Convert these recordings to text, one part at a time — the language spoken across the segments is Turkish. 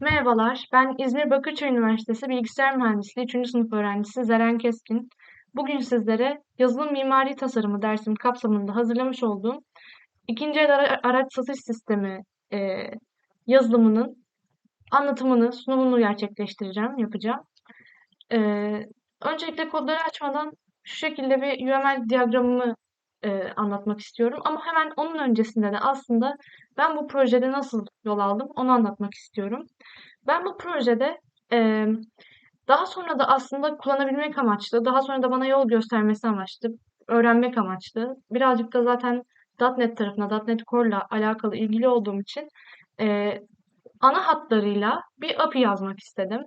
Merhabalar, ben İzmir Bakırköy Üniversitesi Bilgisayar Mühendisliği 3. sınıf öğrencisi Zeren Keskin. Bugün sizlere yazılım mimari tasarımı dersim kapsamında hazırlamış olduğum ikinci el ara- araç satış sistemi e, yazılımının anlatımını, sunumunu gerçekleştireceğim, yapacağım. E, öncelikle kodları açmadan şu şekilde bir UML diyagramımı e, anlatmak istiyorum. Ama hemen onun öncesinde de aslında ben bu projede nasıl yol aldım onu anlatmak istiyorum. Ben bu projede e, daha sonra da aslında kullanabilmek amaçlı, daha sonra da bana yol göstermesi amaçlı, öğrenmek amaçlı. Birazcık da zaten .NET tarafına, .NET Core'la alakalı ilgili olduğum için e, ana hatlarıyla bir API yazmak istedim.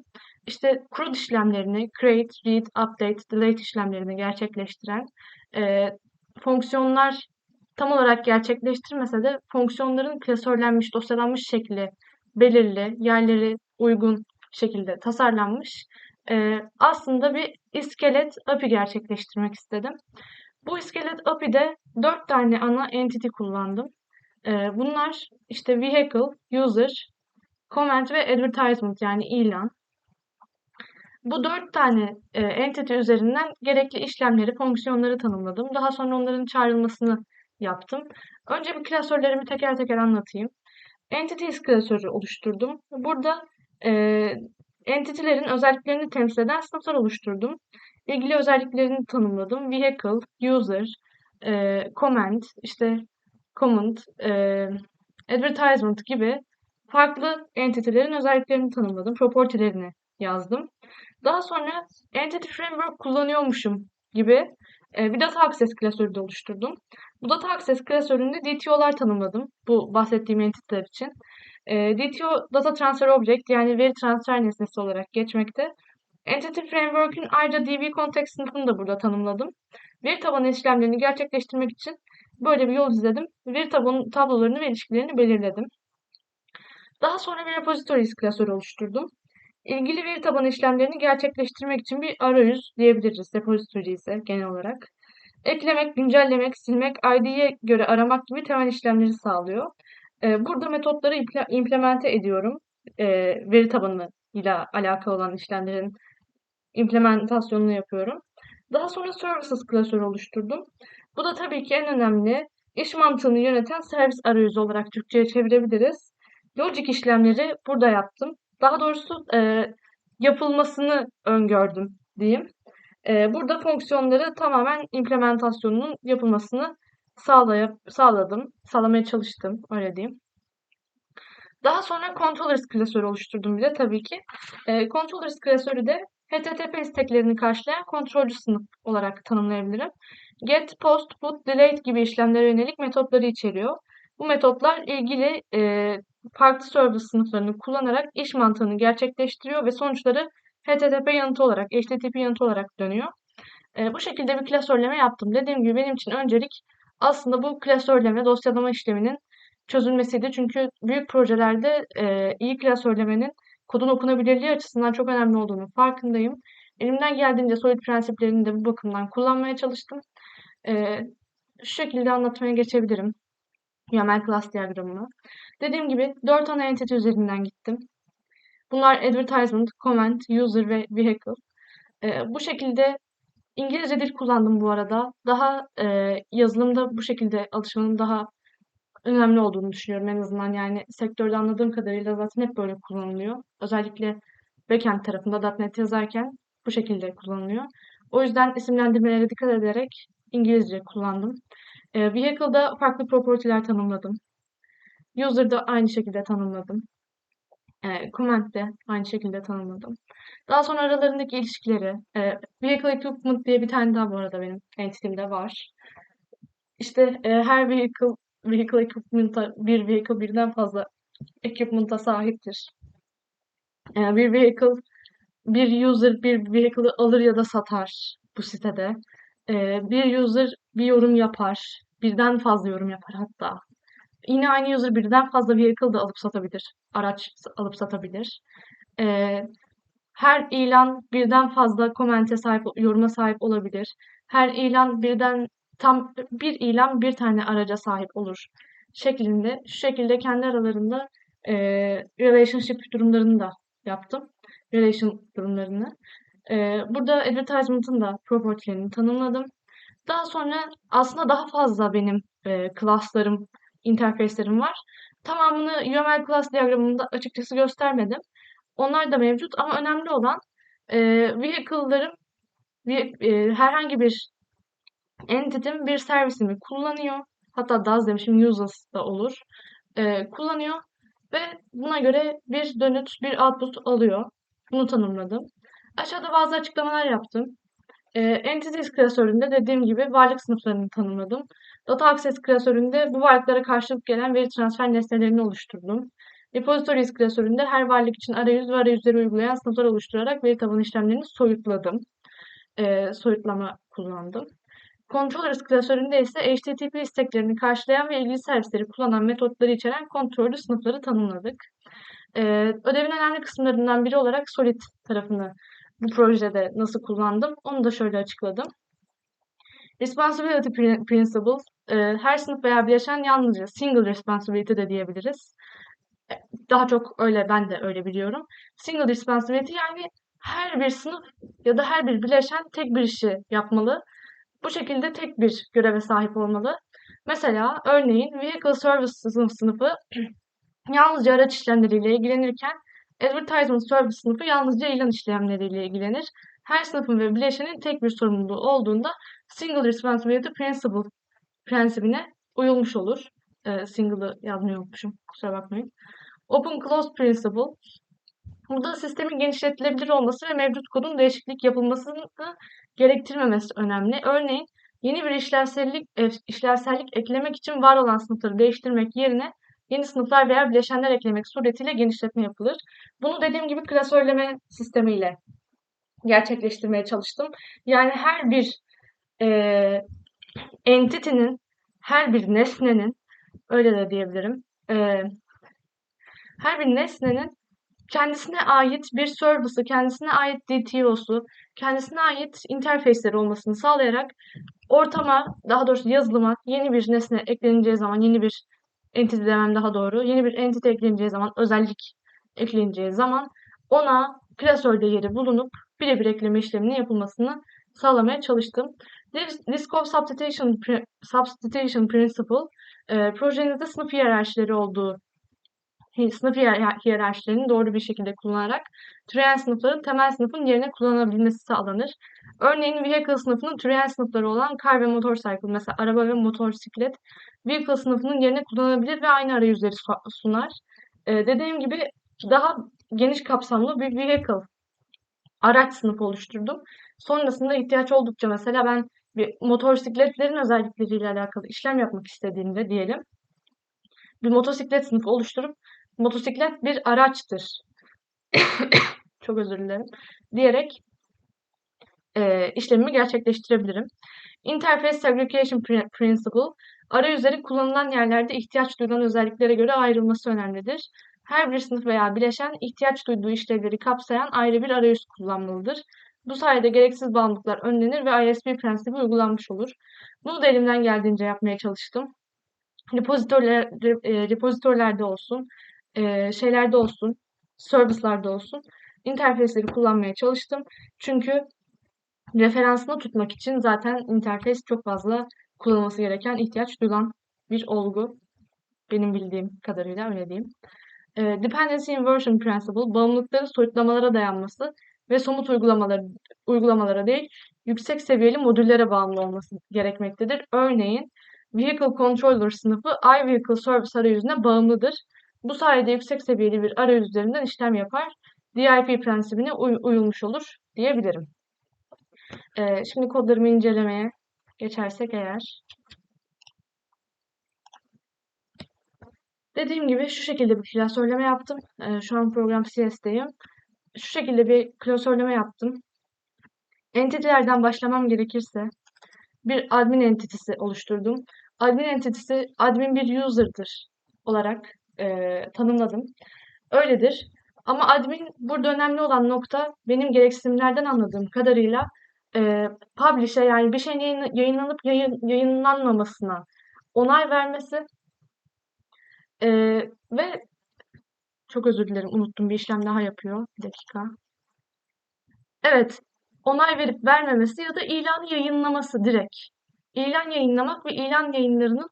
İşte CRUD işlemlerini, create, read, update, delete işlemlerini gerçekleştiren e, fonksiyonlar tam olarak gerçekleştirmese de fonksiyonların klasörlenmiş, dosyalanmış şekli belirli, yerleri uygun şekilde tasarlanmış. E, aslında bir iskelet API gerçekleştirmek istedim. Bu iskelet API'de dört tane ana entity kullandım. E, bunlar işte vehicle, user, comment ve advertisement yani ilan. Bu dört tane e, entity üzerinden gerekli işlemleri, fonksiyonları tanımladım. Daha sonra onların çağrılmasını yaptım. Önce bir klasörlerimi teker teker anlatayım. Entities klasörü oluşturdum. Burada e, entity'lerin özelliklerini temsil eden sınıflar oluşturdum. İlgili özelliklerini tanımladım. Vehicle, user, e, comment, işte comment, e, advertisement gibi farklı entity'lerin özelliklerini tanımladım. Property'lerini yazdım. Daha sonra Entity Framework kullanıyormuşum gibi e, bir data access klasörü de oluşturdum. Bu data access klasöründe DTO'lar tanımladım bu bahsettiğim entity'ler için. E, DTO Data Transfer Object yani veri transfer nesnesi olarak geçmekte. Entity Framework'ün ayrıca DB Context sınıfını da burada tanımladım. Veri tabanı işlemlerini gerçekleştirmek için böyle bir yol izledim. Veri tabanı tablolarını ve ilişkilerini belirledim. Daha sonra bir repositories klasörü oluşturdum. İlgili veri tabanı işlemlerini gerçekleştirmek için bir arayüz diyebiliriz repositories'e genel olarak. Eklemek, güncellemek, silmek, ID'ye göre aramak gibi temel işlemleri sağlıyor. Ee, burada metotları implemente ediyorum. Ee, veri tabanı ile alakalı olan işlemlerin implementasyonunu yapıyorum. Daha sonra services klasörü oluşturdum. Bu da tabii ki en önemli iş mantığını yöneten servis arayüzü olarak Türkçe'ye çevirebiliriz. Logic işlemleri burada yaptım. Daha doğrusu e, yapılmasını öngördüm diyeyim. E, burada fonksiyonları tamamen implementasyonunun yapılmasını sağlayıp, sağladım. Sağlamaya çalıştım öyle diyeyim. Daha sonra controllers klasörü oluşturdum bir de tabii ki. E, controllers klasörü de HTTP isteklerini karşılayan kontrolcü sınıf olarak tanımlayabilirim. Get, post, put, delete gibi işlemlere yönelik metotları içeriyor. Bu metotlar ilgili e, farklı server sınıflarını kullanarak iş mantığını gerçekleştiriyor ve sonuçları HTTP yanıtı olarak, HTTP yanıtı olarak dönüyor. E, bu şekilde bir klasörleme yaptım. Dediğim gibi benim için öncelik aslında bu klasörleme, dosyalama işleminin çözülmesiydi. Çünkü büyük projelerde e, iyi klasörlemenin kodun okunabilirliği açısından çok önemli olduğunu farkındayım. Elimden geldiğince solid prensiplerini de bu bakımdan kullanmaya çalıştım. E, şu şekilde anlatmaya geçebilirim. UML class diyagramını. Dediğim gibi 4 ana entity üzerinden gittim. Bunlar advertisement, comment, user ve vehicle. Ee, bu şekilde İngilizce dil kullandım bu arada. Daha e, yazılımda bu şekilde alışmanın daha önemli olduğunu düşünüyorum en azından. Yani sektörde anladığım kadarıyla zaten hep böyle kullanılıyor. Özellikle backend tarafında .NET yazarken bu şekilde kullanılıyor. O yüzden isimlendirmelere dikkat ederek İngilizce kullandım. E, vehicle'da farklı property'ler tanımladım. User'da aynı şekilde tanımladım. E, Comment'de aynı şekilde tanımladım. Daha sonra aralarındaki ilişkileri, e, Vehicle Equipment diye bir tane daha bu arada benim entity'mde var. İşte e, her vehicle, vehicle equipment'a, bir vehicle birden fazla equipment'a sahiptir. E, bir vehicle, bir user bir vehicle'ı alır ya da satar bu sitede. E, bir user bir yorum yapar. Birden fazla yorum yapar hatta. Yine aynı user birden fazla vehicle da alıp satabilir. Araç alıp satabilir. Ee, her ilan birden fazla komente sahip, yoruma sahip olabilir. Her ilan birden tam bir ilan bir tane araca sahip olur şeklinde şu şekilde kendi aralarında e, relationship durumlarını da yaptım. Relation durumlarını. E, burada advertisement'ın da property'lerini tanımladım. Daha sonra aslında daha fazla benim e, class'larım, interface'lerim var. Tamamını UML class diyagramında açıkçası göstermedim. Onlar da mevcut ama önemli olan e, vehicle'larım e, herhangi bir entity'm bir servisimi kullanıyor. Hatta does demişim uses da olur. E, kullanıyor ve buna göre bir dönüt, bir output alıyor. Bunu tanımladım. Aşağıda bazı açıklamalar yaptım. E, Entities klasöründe dediğim gibi varlık sınıflarını tanımladım. Data Access klasöründe bu varlıklara karşılık gelen veri transfer nesnelerini oluşturdum. Repositories klasöründe her varlık için arayüz ve arayüzleri uygulayan sınıflar oluşturarak veri tabanı işlemlerini soyutladım. E, soyutlama kullandım. Controllers klasöründe ise HTTP isteklerini karşılayan ve ilgili servisleri kullanan metotları içeren kontrollü sınıfları tanımladık. Ee, ödevin önemli kısımlarından biri olarak Solid tarafını bu projede nasıl kullandım onu da şöyle açıkladım. Responsibility Principle, e, her sınıf veya bileşen yalnızca single responsibility de diyebiliriz. E, daha çok öyle, ben de öyle biliyorum. Single responsibility yani her bir sınıf ya da her bir bileşen tek bir işi yapmalı. Bu şekilde tek bir göreve sahip olmalı. Mesela örneğin Vehicle Service sınıfı yalnızca araç işlemleriyle ilgilenirken Advertisement Service sınıfı yalnızca ilan işlemleriyle ilgilenir. Her sınıfın ve bileşenin tek bir sorumluluğu olduğunda Single Responsibility Principle prensibine uyulmuş olur. E, single'ı yazmayı. Kusura bakmayın. Open Close Principle Burada sistemin genişletilebilir olması ve mevcut kodun değişiklik yapılmasını gerektirmemesi önemli. Örneğin yeni bir işlevsellik, e, işlevsellik eklemek için var olan sınıfları değiştirmek yerine yeni sınıflar veya bileşenler eklemek suretiyle genişletme yapılır. Bunu dediğim gibi klasörleme sistemiyle gerçekleştirmeye çalıştım. Yani her bir e, entity'nin, her bir nesnenin, öyle de diyebilirim, e, her bir nesnenin kendisine ait bir service'ı, kendisine ait DTO'su, kendisine ait interface'leri olmasını sağlayarak ortama, daha doğrusu yazılıma yeni bir nesne ekleneceği zaman, yeni bir entity demem daha doğru, yeni bir entity ekleneceği zaman, özellik ekleneceği zaman ona klasörde yeri bulunup birebir ekleme işleminin yapılmasını sağlamaya çalıştım. Risk of Substitution, Substitution Principle, e, projenizde sınıf hiyerarşileri olduğu sınıf hiyerarşilerini doğru bir şekilde kullanarak türeyen sınıfların temel sınıfın yerine kullanılabilmesi sağlanır. Örneğin vehicle sınıfının türeyen sınıfları olan car ve motorcycle, mesela araba ve motosiklet, vehicle sınıfının yerine kullanılabilir ve aynı arayüzleri sunar. Ee, dediğim gibi daha geniş kapsamlı bir vehicle araç sınıfı oluşturdum. Sonrasında ihtiyaç oldukça mesela ben bir motosikletlerin özellikleriyle alakalı işlem yapmak istediğimde diyelim bir motosiklet sınıfı oluşturup motosiklet bir araçtır. Çok özür dilerim. Diyerek e, işlemimi gerçekleştirebilirim. Interface Segregation Principle, arayüzleri kullanılan yerlerde ihtiyaç duyulan özelliklere göre ayrılması önemlidir. Her bir sınıf veya bileşen ihtiyaç duyduğu işlevleri kapsayan ayrı bir arayüz kullanmalıdır. Bu sayede gereksiz bağımlılıklar önlenir ve ISP prensibi uygulanmış olur. Bunu da elimden geldiğince yapmaya çalıştım. Repozitörler, repozitörlerde olsun, şeylerde olsun, service'larda olsun interface'leri kullanmaya çalıştım. Çünkü referansını tutmak için zaten interface çok fazla kullanılması gereken, ihtiyaç duyulan bir olgu. Benim bildiğim kadarıyla öyle diyeyim. E, Dependency Inversion Principle, bağımlılıkları soyutlamalara dayanması ve somut uygulamaları, uygulamalara değil, yüksek seviyeli modüllere bağımlı olması gerekmektedir. Örneğin, Vehicle Controller sınıfı iVehicle Service arayüzüne bağımlıdır. Bu sayede yüksek seviyeli bir arayüz üzerinden işlem yapar. DIP prensibine uy uyulmuş olur diyebilirim. Ee, şimdi kodlarımı incelemeye geçersek eğer. Dediğim gibi şu şekilde bir klasörleme yaptım. Ee, şu an program CS'deyim. Şu şekilde bir klasörleme yaptım. Entity'lerden başlamam gerekirse bir admin entitesi oluşturdum. Admin entitesi admin bir user'dır olarak e, tanımladım. Öyledir. Ama admin burada önemli olan nokta benim gereksinimlerden anladığım kadarıyla e, publish'e yani bir şeyin yayın, yayınlanıp yayın, yayınlanmamasına onay vermesi e, ve Çok özür dilerim. Unuttum. Bir işlem daha yapıyor. Bir dakika. Evet. Onay verip vermemesi ya da ilan yayınlaması direkt. İlan yayınlamak ve ilan yayınlarının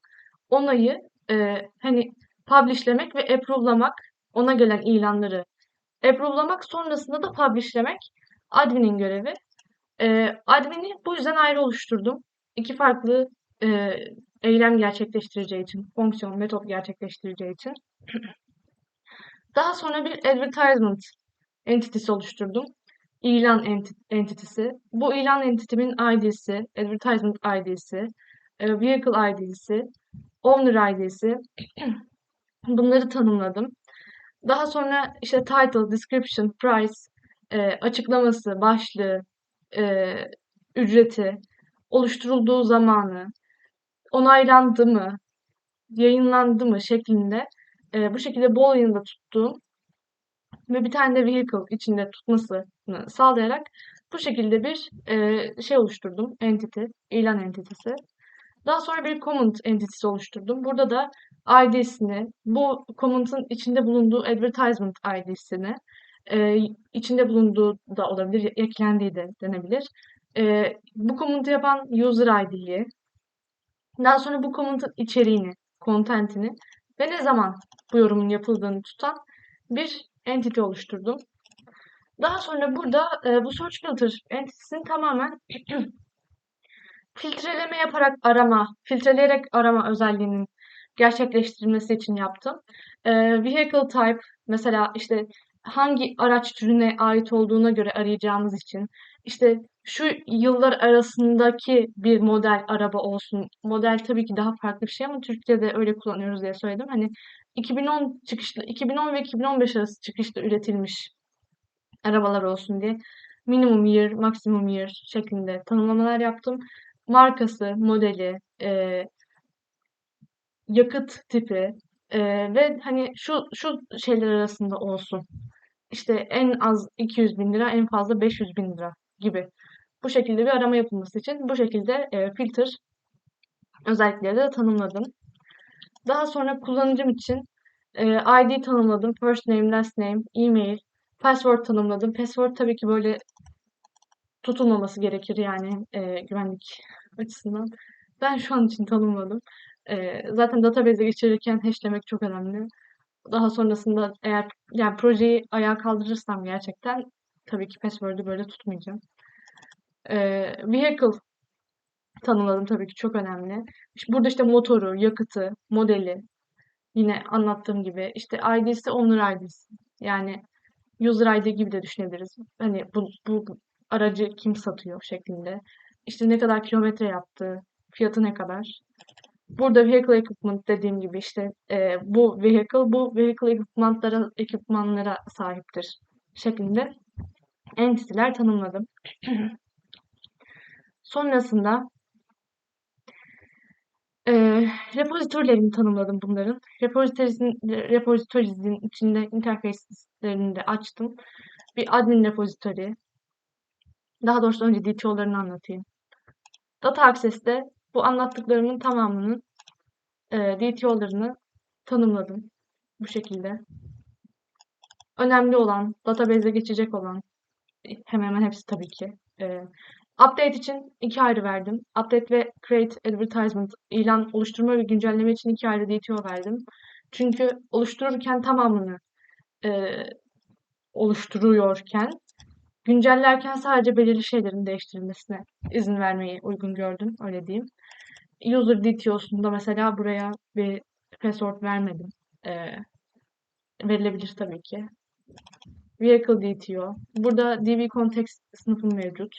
onayı e, hani publishlemek ve approve'lamak ona gelen ilanları approve'lamak sonrasında da publishlemek admin'in görevi. E, admin'i bu yüzden ayrı oluşturdum. İki farklı e, eylem gerçekleştireceği için, fonksiyon, metot gerçekleştireceği için. Daha sonra bir advertisement entitesi oluşturdum. İlan enti entitesi. Bu ilan entitimin ID'si, advertisement ID'si, e, vehicle ID'si, owner ID'si. Bunları tanımladım. Daha sonra işte title, description, price, e, açıklaması, başlığı, e, ücreti, oluşturulduğu zamanı, onaylandı mı, yayınlandı mı şeklinde e, bu şekilde bol yayında tuttuğum ve bir tane de vehicle içinde tutmasını sağlayarak bu şekilde bir e, şey oluşturdum. Entity, ilan entitesi. Daha sonra bir comment entitesi oluşturdum. Burada da ID'sini, bu comment'ın içinde bulunduğu advertisement ID'sini, e, içinde bulunduğu da olabilir, eklendiği de denebilir. E, bu comment'ı yapan user ID'yi, daha sonra bu comment'ın içeriğini, content'ini ve ne zaman bu yorumun yapıldığını tutan bir entity oluşturdum. Daha sonra burada e, bu search filter entitesini tamamen filtreleme yaparak arama, filtreleyerek arama özelliğinin gerçekleştirilmesi için yaptım. E, vehicle type mesela işte hangi araç türüne ait olduğuna göre arayacağımız için işte şu yıllar arasındaki bir model araba olsun. Model tabii ki daha farklı bir şey ama Türkçe'de öyle kullanıyoruz diye söyledim. Hani 2010 çıkışlı 2010 ve 2015 arası çıkışta üretilmiş arabalar olsun diye minimum year, maksimum year şeklinde tanımlamalar yaptım. Markası, modeli, e, yakıt tipi e, ve hani şu şu şeyler arasında olsun. İşte en az 200 bin lira, en fazla 500 bin lira gibi. Bu şekilde bir arama yapılması için bu şekilde e, filter özellikleri de tanımladım. Daha sonra kullanıcım için e, ID tanımladım. First name, last name, email, password tanımladım. Password tabii ki böyle tutulmaması gerekir yani e, güvenlik açısından. Ben şu an için tanımladım. E, zaten database'e geçirirken hashlemek çok önemli. Daha sonrasında eğer yani projeyi ayağa kaldırırsam gerçekten tabii ki password'ü böyle tutmayacağım. E, vehicle tanımladım tabii ki çok önemli. İşte burada işte motoru, yakıtı, modeli yine anlattığım gibi işte ID'si owner ID'si. Yani user ID gibi de düşünebiliriz. Hani bu, bu aracı kim satıyor şeklinde. İşte ne kadar kilometre yaptı, fiyatı ne kadar. Burada vehicle equipment dediğim gibi işte e, bu vehicle bu vehicle equipment'lara ekipmanlara sahiptir şeklinde entity'ler tanımladım. Sonrasında e, repository'lerini tanımladım bunların. Repository'sin içinde interface'lerini de açtım. Bir admin repository. Daha doğrusu önce DTO'larını anlatayım. Data Access'te bu anlattıklarımın tamamının e, DTO'larını tanımladım. Bu şekilde. Önemli olan, database'e geçecek olan, hemen hemen hepsi tabii ki. E, update için iki ayrı verdim. Update ve create advertisement, ilan oluşturma ve güncelleme için iki ayrı DTO verdim. Çünkü oluştururken tamamını e, oluşturuyorken güncellerken sadece belirli şeylerin değiştirilmesine izin vermeyi uygun gördüm. Öyle diyeyim. User DTO'sunda mesela buraya bir password vermedim. Ee, verilebilir tabii ki. Vehicle DTO. Burada DB context sınıfım mevcut.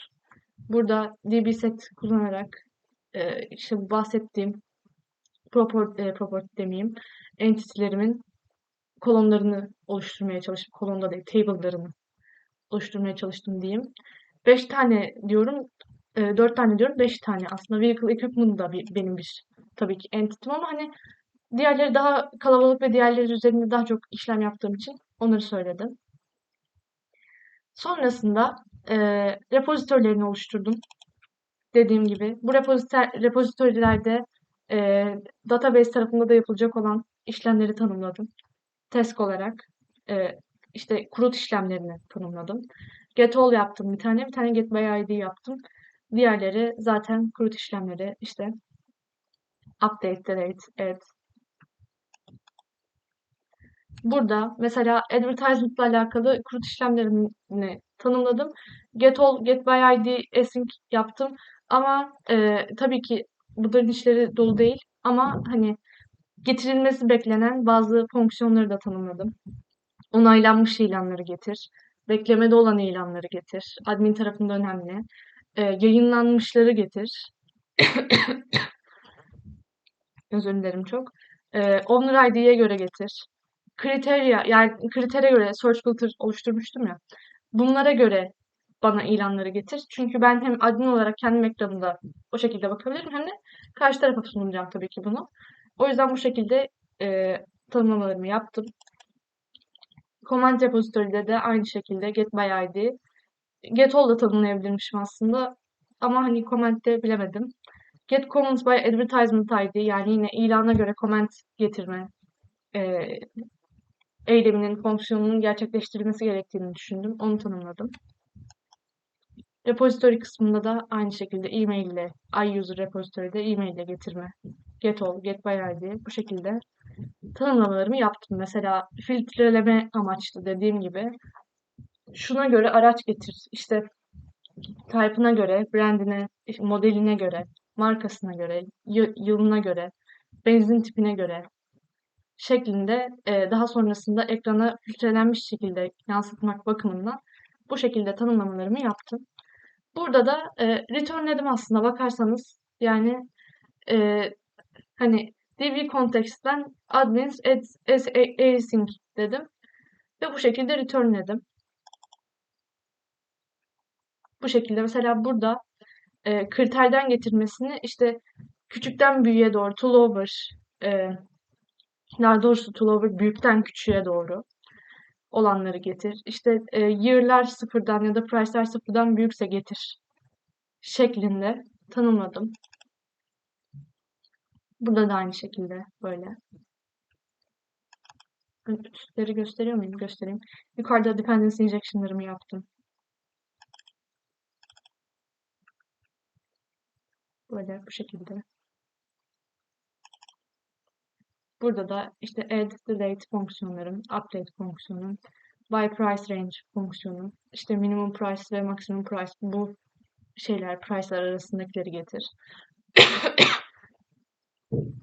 Burada DB set kullanarak e, işte bahsettiğim property, e, property demeyeyim entitilerimin kolonlarını oluşturmaya çalıştım. Kolonda değil, table'larını oluşturmaya çalıştım diyeyim. 5 tane diyorum, e, 4 tane diyorum, 5 tane aslında. Vehicle Equipment da bir, benim bir tabii ki entitim ama hani diğerleri daha kalabalık ve diğerleri üzerinde daha çok işlem yaptığım için onları söyledim. Sonrasında e, repozitörlerini oluşturdum. Dediğim gibi bu repozitörlerde e, database tarafında da yapılacak olan işlemleri tanımladım. Task olarak. e, işte kurut işlemlerini tanımladım. Get all yaptım bir tane. Bir tane get by id yaptım. Diğerleri zaten kurut işlemleri işte update, delete, add. Burada mesela advertisement ile alakalı kurut işlemlerini tanımladım. Get all, get by id, async yaptım. Ama e, tabii ki bunların işleri dolu değil. Ama hani getirilmesi beklenen bazı fonksiyonları da tanımladım. Onaylanmış ilanları getir. Beklemede olan ilanları getir. Admin tarafında önemli. E, yayınlanmışları getir. Özür dilerim çok. E, owner ID'ye göre getir. Kriterya yani kritere göre search filter oluşturmuştum ya. Bunlara göre bana ilanları getir. Çünkü ben hem admin olarak kendim ekranımda o şekilde bakabilirim hem de karşı tarafa sunacağım tabii ki bunu. O yüzden bu şekilde e, tanımlamalarımı yaptım. Command repository'de de aynı şekilde get by id. Get all da tanımlayabilirmişim aslında. Ama hani comment'te bilemedim. Get comments by advertisement id yani yine ilana göre comment getirme e, eyleminin fonksiyonunun gerçekleştirilmesi gerektiğini düşündüm. Onu tanımladım. Repository kısmında da aynı şekilde e-mail ile iUser repository'de e-mail ile getirme. Get all, get by id bu şekilde tanımlamalarımı yaptım. Mesela filtreleme amaçlı dediğim gibi şuna göre araç getir. İşte type'ına göre, brandine, modeline göre, markasına göre, yılına göre, benzin tipine göre şeklinde e, daha sonrasında ekrana filtrelenmiş şekilde yansıtmak bakımından bu şekilde tanımlamalarımı yaptım. Burada da e, returnledim aslında bakarsanız yani e, hani DB context'ten admins as, as async dedim ve bu şekilde returnledim. Bu şekilde mesela burada e, kriterden getirmesini işte küçükten büyüğe doğru to lower e, daha doğrusu to lower büyükten küçüğe doğru olanları getir. İşte e, year'lar sıfırdan ya da price'lar sıfırdan büyükse getir şeklinde tanımladım. Burada da aynı şekilde böyle. Üstleri gösteriyor muyum? Göstereyim. Yukarıda dependency injection'larımı yaptım. Böyle bu şekilde. Burada da işte add, delete fonksiyonlarım, update fonksiyonum, by price range fonksiyonu, işte minimum price ve maximum price bu şeyler, price'lar arasındakileri getir.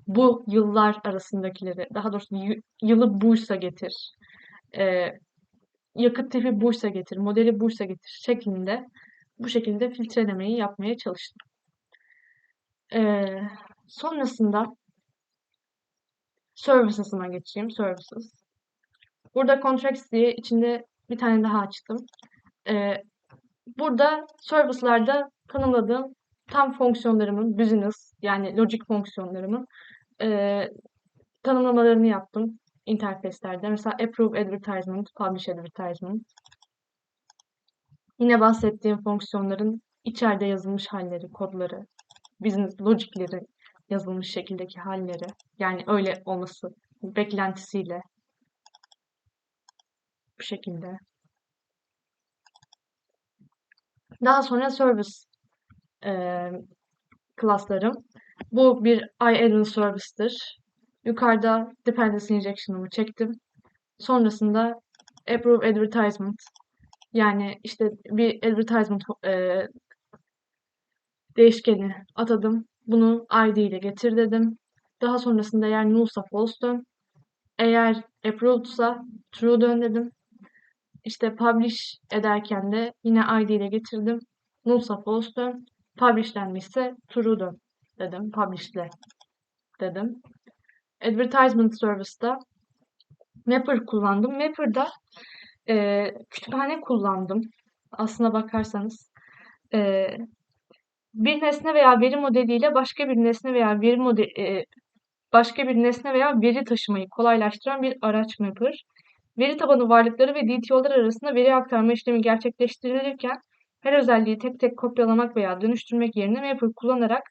bu yıllar arasındakileri, daha doğrusu yılı buysa getir. Ee, yakıt tipi buysa getir, modeli buysa getir şeklinde bu şekilde filtrelemeyi yapmaya çalıştım. Ee, sonrasında Services'ıma geçeyim. Services. Burada Contracts diye içinde bir tane daha açtım. Ee, burada service'larda tanımladığım tam fonksiyonlarımın, business yani logic fonksiyonlarımın e, tanımlamalarını yaptım interfeslerde. Mesela approve advertisement, publish advertisement. Yine bahsettiğim fonksiyonların içeride yazılmış halleri, kodları, business logicleri yazılmış şekildeki halleri yani öyle olması beklentisiyle bu şekilde. Daha sonra service e, class'larım. Bu bir iAdmin service'tir. Yukarıda dependency injection'ımı çektim. Sonrasında approve advertisement yani işte bir advertisement e, değişkeni atadım. Bunu id ile getir dedim. Daha sonrasında eğer null'sa false dön. Eğer approved'sa true dön dedim. İşte publish ederken de yine id ile getirdim. Null'sa false dön. Publish denmişse true dön dedim. Publish'le dedim. Advertisement Service'da Mapper kullandım. Mapper'da e, kütüphane kullandım. Aslına bakarsanız. E, bir nesne veya veri modeliyle başka bir nesne veya veri modeli e, başka bir nesne veya veri taşımayı kolaylaştıran bir araç mapper. Veri tabanı varlıkları ve DTO'lar arasında veri aktarma işlemi gerçekleştirilirken her özelliği tek tek kopyalamak veya dönüştürmek yerine mapper kullanarak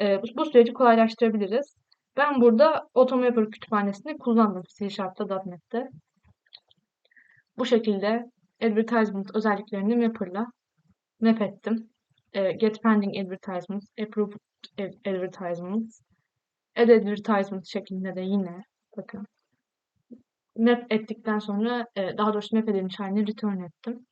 e, bu süreci kolaylaştırabiliriz. Ben burada AutoMapper kütüphanesini kullandım C Sharp'ta .NET'te. Bu şekilde advertisement özelliklerini Mapper'la map ettim. E, get pending advertisements, approved advertisements, add advertisement şeklinde de yine bakın map ettikten sonra e, daha doğrusu map edilmiş halini return ettim.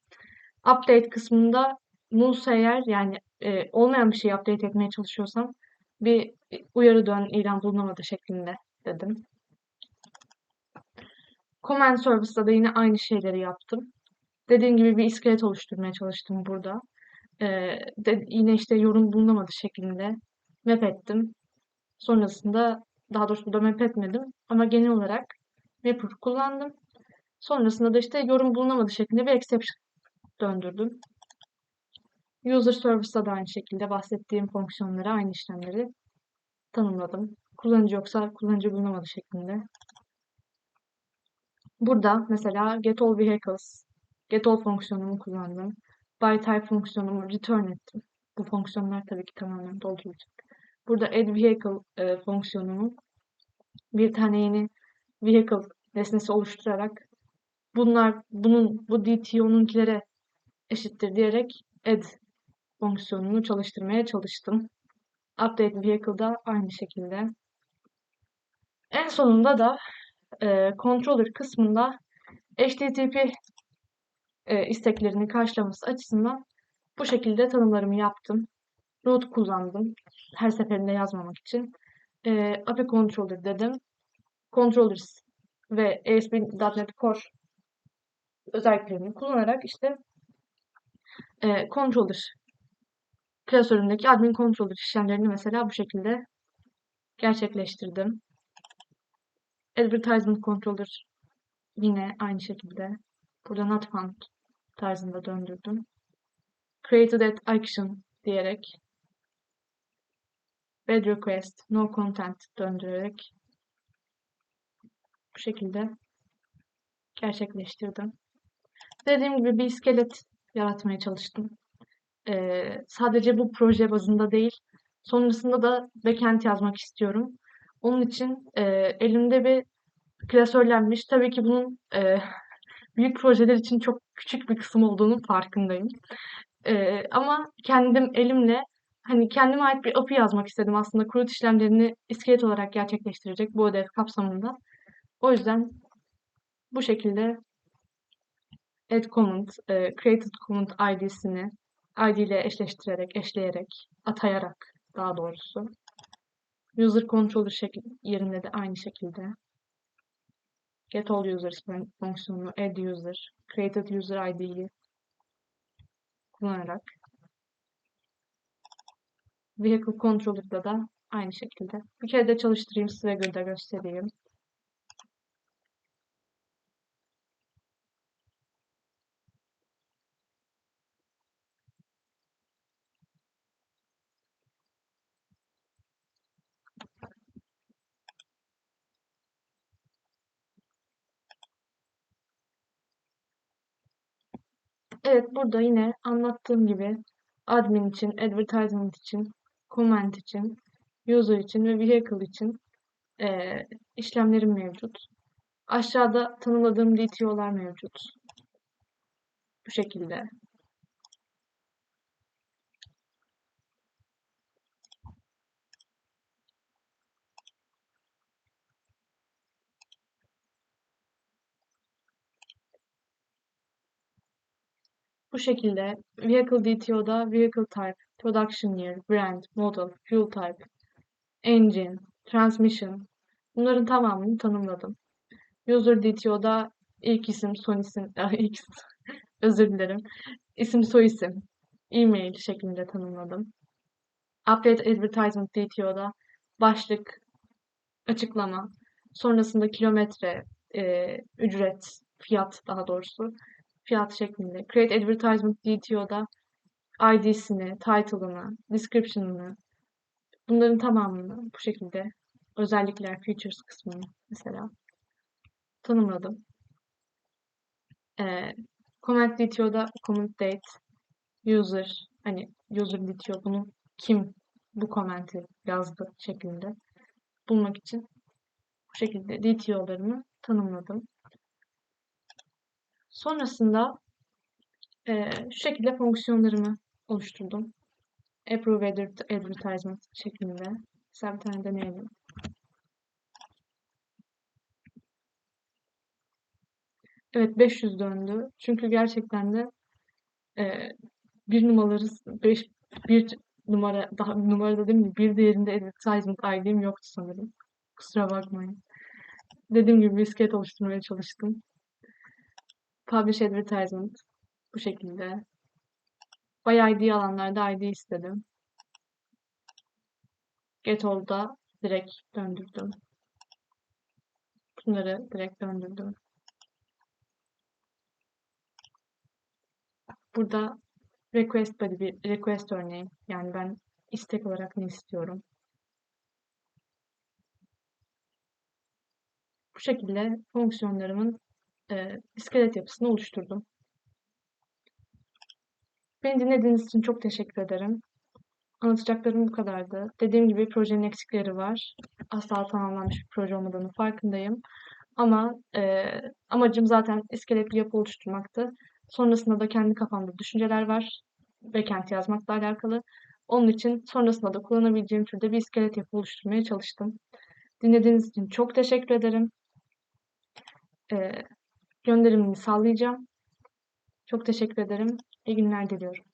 Update kısmında nulsa eğer yani e, olmayan bir şeyi update etmeye çalışıyorsam bir uyarı dön ilan bulunamadı şeklinde dedim. Command Service'da da yine aynı şeyleri yaptım. Dediğim gibi bir iskelet oluşturmaya çalıştım burada. Ee, de, yine işte yorum bulunamadı şeklinde map ettim. Sonrasında daha doğrusu burada map etmedim ama genel olarak mapper kullandım. Sonrasında da işte yorum bulunamadı şeklinde bir exception döndürdüm. User Service'da da aynı şekilde bahsettiğim fonksiyonları, aynı işlemleri tanımladım. Kullanıcı yoksa kullanıcı bulunamadı şeklinde. Burada mesela get all vehicles, get all fonksiyonumu kullandım. By type fonksiyonumu return ettim. Bu fonksiyonlar tabii ki tamamen doldurulacak. Burada add vehicle e, fonksiyonumu bir tane yeni vehicle nesnesi oluşturarak bunlar bunun bu DTO'nunkilere eşittir diyerek add fonksiyonunu çalıştırmaya çalıştım. Update vehicle'da aynı şekilde. En sonunda da e, controller kısmında HTTP e, isteklerini karşılaması açısından bu şekilde tanımlarımı yaptım. Root kullandım. Her seferinde yazmamak için. E, API controller dedim. Controllers ve ASP.NET Core özelliklerini kullanarak işte e, controller klasöründeki admin controller işlemlerini mesela bu şekilde gerçekleştirdim. Advertisement controller yine aynı şekilde burada not found tarzında döndürdüm. Created at action diyerek bed request no content döndürerek bu şekilde gerçekleştirdim. Dediğim gibi bir iskelet yaratmaya çalıştım. Ee, sadece bu proje bazında değil, sonrasında da backend yazmak istiyorum. Onun için e, elimde bir klasörlenmiş. Tabii ki bunun e, büyük projeler için çok küçük bir kısım olduğunu farkındayım. E, ama kendim elimle hani kendime ait bir API yazmak istedim aslında kurut işlemlerini iskelet olarak gerçekleştirecek bu ödev kapsamında. O yüzden bu şekilde add comment, e, created comment ID'sini ID ile eşleştirerek, eşleyerek, atayarak daha doğrusu user controller yerinde de aynı şekilde get all users fonksiyonunu add user, created user ID'yi kullanarak vehicle controller'da da aynı şekilde. Bir kere de çalıştırayım size de göstereyim. Evet burada yine anlattığım gibi admin için, advertisement için, comment için, user için ve vehicle için e, işlemlerim mevcut. Aşağıda tanımladığım DTO'lar mevcut. Bu şekilde. Bu şekilde Vehicle DTO'da Vehicle Type, Production Year, Brand, Model, Fuel Type, Engine, Transmission bunların tamamını tanımladım. User DTO'da ilk isim, son isim, ilk özür dilerim. İsim, soy isim, e-mail şeklinde tanımladım. Update Advertisement DTO'da başlık, açıklama, sonrasında kilometre, e, ücret, fiyat daha doğrusu fiyat şeklinde. Create Advertisement DTO'da ID'sini, title'ını, description'ını bunların tamamını bu şekilde özellikler, features kısmını mesela tanımladım. Ee, comment DTO'da comment date, user, hani user DTO bunu kim bu commenti yazdı şeklinde bulmak için bu şekilde DTO'larını tanımladım. Sonrasında e, şu şekilde fonksiyonlarımı oluşturdum. Approve adver- advertisement şeklinde. Mesela bir tane deneyelim. Evet 500 döndü. Çünkü gerçekten de e, bir numaraları beş, bir numara daha numarada değil mi? Bir diğerinde advertisement ID'm yoktu sanırım. Kusura bakmayın. Dediğim gibi bir iskelet oluşturmaya çalıştım. Publish advertisement bu şekilde. By ID alanlarda ID istedim. Get all'da direkt döndürdüm. Bunları direkt döndürdüm. Burada request body bir request örneği. Yani ben istek olarak ne istiyorum? Bu şekilde fonksiyonlarımın e, iskelet yapısını oluşturdum. Beni dinlediğiniz için çok teşekkür ederim. Anlatacaklarım bu kadardı. Dediğim gibi projenin eksikleri var. Asla tamamlanmış bir proje olmadığını farkındayım. Ama e, amacım zaten iskelet bir yapı oluşturmaktı. Sonrasında da kendi kafamda düşünceler var. Backend yazmakla alakalı. Onun için sonrasında da kullanabileceğim türde bir iskelet yapı oluşturmaya çalıştım. Dinlediğiniz için çok teşekkür ederim. E, gönderimini sağlayacağım. Çok teşekkür ederim. İyi günler diliyorum.